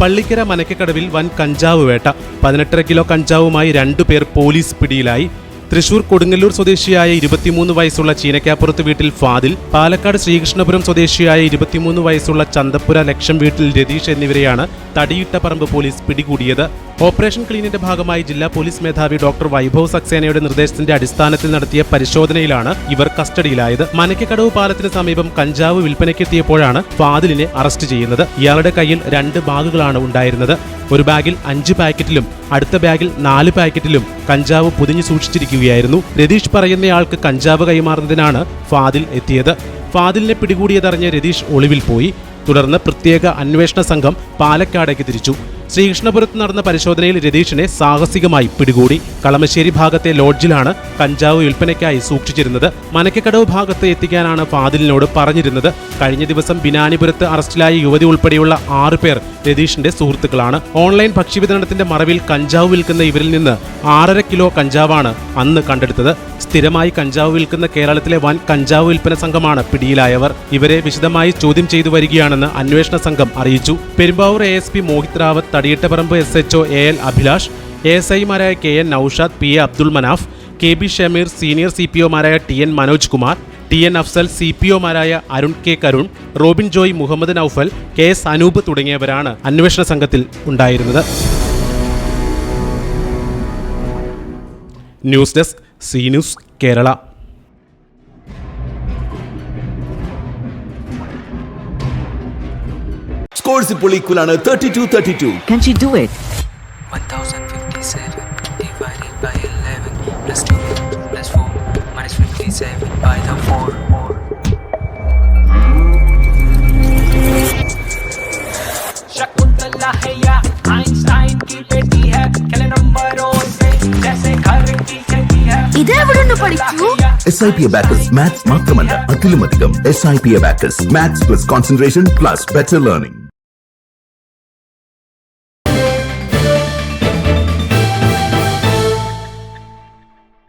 പള്ളിക്കര മനക്കക്കടവിൽ വൻ കഞ്ചാവ് വേട്ട. പതിനെട്ടര കിലോ കഞ്ചാവുമായി രണ്ടുപേർ പോലീസ് പിടിയിലായി. തൃശൂർ കൊടുങ്ങല്ലൂർ സ്വദേശിയായ ഇരുപത്തിമൂന്ന് വയസ്സുള്ള ചീനക്കാപ്പുറത്ത് വീട്ടിൽ ഫാദിൽ പാലക്കാട് ശ്രീകൃഷ്ണപുരം സ്വദേശിയായ ഇരുപത്തിമൂന്ന് വയസ്സുള്ള ചന്തപ്പുര ലക്ഷം വീട്ടിൽ രതീഷ് എന്നിവരെയാണ് തടിയിട്ട പറമ്പ് പോലീസ് പിടികൂടിയത്. ഓപ്പറേഷൻ ക്ലീനിന്റെ ഭാഗമായി ജില്ലാ പോലീസ് മേധാവി ഡോക്ടർ വൈഭവ് സക്സേനയുടെ നിർദ്ദേശത്തിന്റെ അടിസ്ഥാനത്തിൽ നടത്തിയ പരിശോധനയിലാണ് ഇവർ കസ്റ്റഡിയിലായത്. മനക്കക്കടവ് പാലത്തിന് സമീപം കഞ്ചാവ് വിൽപ്പനയ്ക്കെത്തിയപ്പോഴാണ് ഫാദിലിനെ അറസ്റ്റ് ചെയ്യുന്നത്. ഇയാളുടെ കയ്യിൽ രണ്ട് ബാഗുകളാണ് ഉണ്ടായിരുന്നത്. ഒരു ബാഗിൽ അഞ്ച് പാക്കറ്റിലും അടുത്ത ബാഗിൽ നാല് പാക്കറ്റിലും കഞ്ചാവ് പൊതിഞ്ഞു സൂക്ഷിച്ചിരിക്കുകയായിരുന്നു. രതീഷ് പറയുന്നയാൾക്ക് കഞ്ചാവ് കൈമാറുന്നതിനാണ് ഫാദിൽ എത്തിയത്. ഫാദിലിനെ പിടികൂടിയതറിഞ്ഞ് രതീഷ് ഒളിവിൽ പോയി. തുടർന്ന് പ്രത്യേക അന്വേഷണ സംഘം പാലക്കാടേക്ക് തിരിച്ചു. ശ്രീകൃഷ്ണപുരത്ത് നടന്ന പരിശോധനയിൽ രതീഷിനെ സാഹസികമായി പിടികൂടി. കളമശ്ശേരി ഭാഗത്തെ ലോഡ്ജിലാണ് കഞ്ചാവ് വിൽപ്പനയ്ക്കായി സൂക്ഷിച്ചിരുന്നത്. മനക്കക്കടവ് ഭാഗത്ത് എത്തിക്കാനാണ് ഫാദിലിനോട് പറഞ്ഞിരുന്നത്. കഴിഞ്ഞ ദിവസം ബിനാനിപുരത്ത് അറസ്റ്റിലായ യുവതി ഉൾപ്പെടെയുള്ള ആറ് പേർ രതീഷിന്റെ സുഹൃത്തുക്കളാണ്. ഓൺലൈൻ ഭക്ഷ്യവിതരണത്തിന്റെ മറവിൽ കഞ്ചാവ് വിൽക്കുന്ന ഇവരിൽ നിന്ന് ആറര കിലോ കഞ്ചാവാണ് അന്ന് കണ്ടെടുത്തത്. സ്ഥിരമായി കഞ്ചാവ് വിൽക്കുന്ന കേരളത്തിലെ വൻ കഞ്ചാവ് വിൽപ്പന സംഘമാണ് പിടിയിലായവർ. ഇവരെ വിശദമായി ചോദ്യം ചെയ്തു വരികയാണെന്ന് അന്വേഷണ സംഘം അറിയിച്ചു. Perumbavoor A S P Mohit Rawat Thadiyittaparambu S H O A L Abhilash A S ഐമാരായ K N Naushad P A Abdul Manaf K B Shameer senior C P ഒമാരായ T N Manoj Kumar T N Afsal C P ഒമാരായ Arun K Karun Robin Joy Muhammad Naufal K S Anoop തുടങ്ങിയവരാണ് അന്വേഷണ സംഘത്തിൽ ഉണ്ടായിരുന്നത്. News desk C news Kerala. Scores ഇപ്പോൾ equal ആണ് thirty two thirty two Can she do it? 1057 divided by 11 plus 2 plus 4 minus 57 by the 4. Shakuntala है या Einstein की बेटी है खेले नंबरों से जैसे घर की खेती है ഇതെവിടുന്ന് പഠിച്ചു S I P abacus maths മാത്രമല്ല അതിലുമധികം S I P abacus maths plus concentration plus better learning